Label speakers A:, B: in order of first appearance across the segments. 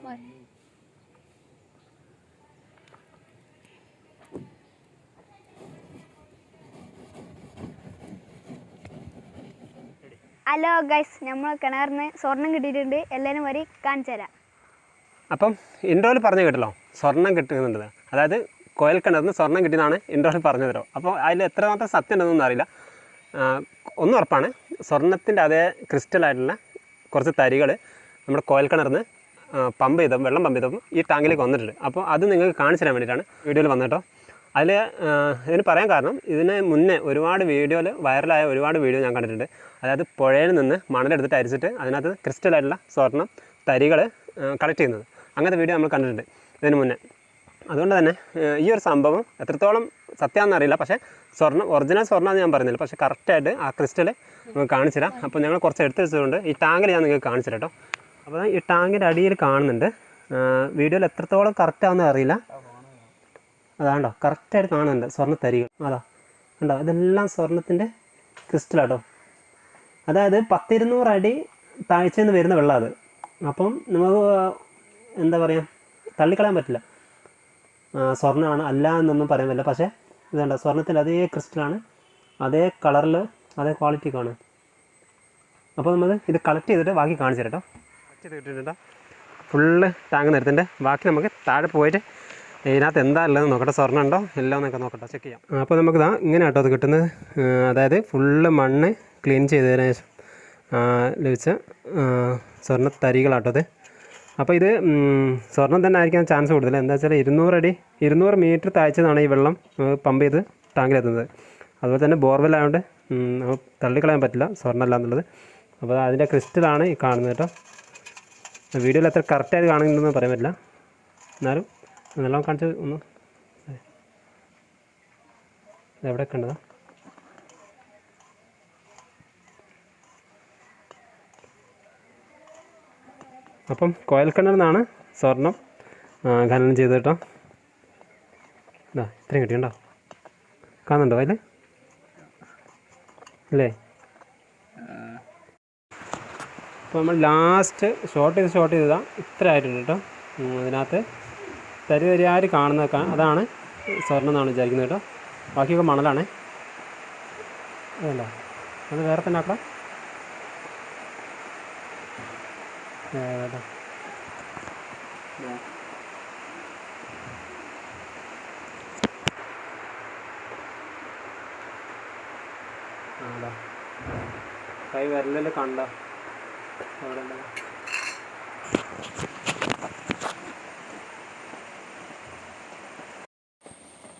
A: Hello guys നമ്മൾ കിണറിന് സ്വർണം കിട്ടിയിട്ടുണ്ട്. എല്ലാവരും വരി കാണിച്ചു തരാം.
B: അപ്പം ഇൻട്രോയിൽ പറഞ്ഞു കേട്ടല്ലോ. സ്വർണം കിട്ടുന്നുണ്ട്. അതായത് കോയൽ കിണറിന് സ്വർണം കിട്ടിയതാണ് ഇൻട്രോയിൽ പറഞ്ഞു തരാം. അപ്പോൾ അതിൽ എത്രമാത്രം സത്യം ഉണ്ടെന്നൊന്നും അറിയില്ല. ഒന്നുറപ്പാണ് സ്വർണത്തിന്റെ അതേ ക്രിസ്റ്റലായിട്ടുള്ള കുറച്ച് തരികൾ നമ്മുടെ കോയൽ കിണറിന് പമ്പ് ചെയ്തപ്പോൾ വെള്ളം പമ്പ് ചെയ്തപ്പോൾ ഈ ടാങ്കിലേക്ക് വന്നിട്ടുണ്ട്. അപ്പോൾ അത് നിങ്ങൾക്ക് കാണിച്ചു തരാൻ വേണ്ടിയിട്ടാണ് വീഡിയോയിൽ വന്നിട്ടോ അതിൽ ഇതിന് പറയാൻ കാരണം ഇതിന് മുന്നേ ഒരുപാട് വീഡിയോയിൽ വൈറലായ ഒരുപാട് വീഡിയോ ഞാൻ കണ്ടിട്ടുണ്ട്. അതായത് പുഴയിൽ നിന്ന് മണലെടുത്തിട്ട് അരിച്ചിട്ട് അതിനകത്ത് ക്രിസ്റ്റലായിട്ടുള്ള സ്വർണം തരികൾ കളക്ട് ചെയ്യുന്നത്. അങ്ങനത്തെ വീഡിയോ നമ്മൾ കണ്ടിട്ടുണ്ട് ഇതിന് മുന്നേ. അതുകൊണ്ട് തന്നെ ഈ ഒരു സംഭവം എത്രത്തോളം സത്യമാണെന്ന് അറിയില്ല. പക്ഷേ സ്വർണം ഒറിജിനൽ സ്വർണമെന്ന് ഞാൻ പറയുന്നില്ല പക്ഷേ കറക്റ്റായിട്ട് ആ ക്രിസ്റ്റൽ നമുക്ക് കാണിച്ചു തരാം. അപ്പോൾ ഞങ്ങൾ കുറച്ച് എടുത്ത് വെച്ചതുകൊണ്ട് ഈ ടാങ്കിൽ ഞാൻ നിങ്ങൾക്ക് കാണിച്ചു തരാം കേട്ടോ. അപ്പോൾ ഈ ടാങ്കിന്റെ അടിയിൽ കാണുന്നുണ്ട്. വീഡിയോയിൽ എത്രത്തോളം കറക്റ്റ് ആണെന്ന് അറിയില്ല. അതാണ്ടോ കറക്റ്റായിട്ട് കാണുന്നുണ്ട് സ്വർണ തരികൾ. അതാ ഉണ്ടോ ഇതെല്ലാം സ്വർണത്തിന്റെ ക്രിസ്റ്റലാട്ടോ അതായത് പത്തിരുന്നൂറ് അടി താഴ്ചയിൽ നിന്ന് വരുന്ന വെള്ളം അത്. അപ്പം നമുക്ക് എന്താ പറയുക തള്ളിക്കളയാൻ പറ്റില്ല. സ്വർണമാണ് അല്ല എന്നൊന്നും പറയാൻ പറ്റില്ല. പക്ഷേ ഇതുണ്ട് സ്വർണത്തിൽ അതേ ക്രിസ്റ്റലാണ് അതേ കളറിൽ അതേ ക്വാളിറ്റി അപ്പോൾ നമ്മൾ ഇത് കളക്ട് ചെയ്തിട്ട് ബാക്കി കാണിച്ചു തരാം കളക്ട് ചെയ്ത് ഫുള്ള് ടാങ്ക് നിരത്തിന്റെ. ബാക്കി നമുക്ക് താഴെ പോയിട്ട് ഇതിനകത്ത് എന്താ ഉള്ളതെന്ന് നോക്കട്ടെ. സ്വർണം ഉണ്ടോ? എല്ലാം എന്നൊക്കെ നോക്കട്ടെ. ചെക്ക് ചെയ്യാം. അപ്പോൾ നമുക്ക് ഇതാ ഇങ്ങനെ കേട്ടോ അത് കിട്ടുന്നത്. അതായത് ഫുള്ള് മണ്ണ് ക്ലീൻ ചെയ്തതിന് ശേഷം ലഭിച്ച സ്വർണ തരികളാട്ടോ അത് അപ്പോൾ ഇത് സ്വർണം സ്വർണം തന്നെ ആയിരിക്കാൻ ചാൻസ് കൂടുതൽ. എന്താ വെച്ചാൽ ഇരുന്നൂറ് അടി ഇരുന്നൂറ് മീറ്റർ താഴ്ചതാണ് ഈ വെള്ളം പമ്പ് ചെയ്ത് ടാങ്കിലെത്തുന്നത് അതുപോലെ തന്നെ ബോർവെൽ ആയതുകൊണ്ട് നമുക്ക് തള്ളിക്കളയാൻ പറ്റില്ല സ്വർണമല്ല എന്നുള്ളത്. അപ്പോൾ അതിന്റെ ക്രിസ്റ്റലാണ് ഈ കാണുന്നത് കേട്ടോ. വീഡിയോയിൽ അത്ര കറക്റ്റായിട്ട് കാണുന്നുണ്ടെന്ന് പറയാൻ പറ്റില്ല. എന്നാലും നല്ലോണം കാണിച്ച് ഒന്ന് എവിടെ കണ്ടതാ? അപ്പം കോയൽ നിന്നാണ് സ്വർണം ഖനനം ചെയ്ത് കേട്ടോ. ഇതാ ഇത്രയും കിട്ടിയുണ്ടോ കാണുന്നുണ്ടോ അതിൽ അല്ലേ? അപ്പോൾ നമ്മൾ ലാസ്റ്റ് ഷോർട്ട് ചെയ്ത് ഷോർട്ട് ചെയ്തതാണ് ഇത്ര ആയിട്ടുണ്ട് കേട്ടോ അതിനകത്ത് തരി തരിയായി കാണുന്നതൊക്കെ അതാണ് സ്വർണം എന്നാണ് വിചാരിക്കുന്നത് കേട്ടോ. ബാക്കിയൊക്കെ മണലാണേ. അതല്ല? അത് വേറെ തന്നെ ആക്കാം. കൈ വരലല്ലേ കണ്ട?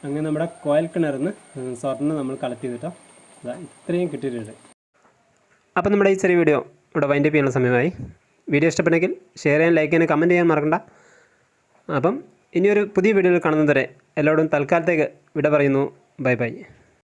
B: അങ്ങനെ നമ്മുടെ കോയൽ കിണറിന്ന് സ്വർണം നമ്മൾ കളക്ട് ചെയ്തിട്ടോ. അതാ ഇത്രയും കിട്ടിയിട്ടുണ്ട്. അപ്പം നമ്മുടെ ഈ ചെറിയ വീഡിയോ ഇവിടെ വൈൻഡപ്പ് ചെയ്യാനുള്ള സമയമായി. വീഡിയോ ഇഷ്ടപ്പെട്ടെങ്കിൽ ഷെയർ ചെയ്യാൻ ലൈക്ക് ചെയ്യാൻ കമന്റ് ചെയ്യാൻ മറക്കണ്ട. അപ്പം ഇനിയൊരു പുതിയ വീഡിയോയിൽ കാണുന്നതുവരെ എല്ലാവരും തൽക്കാലത്തേക്ക് വിട പറയുന്നു. Bye bye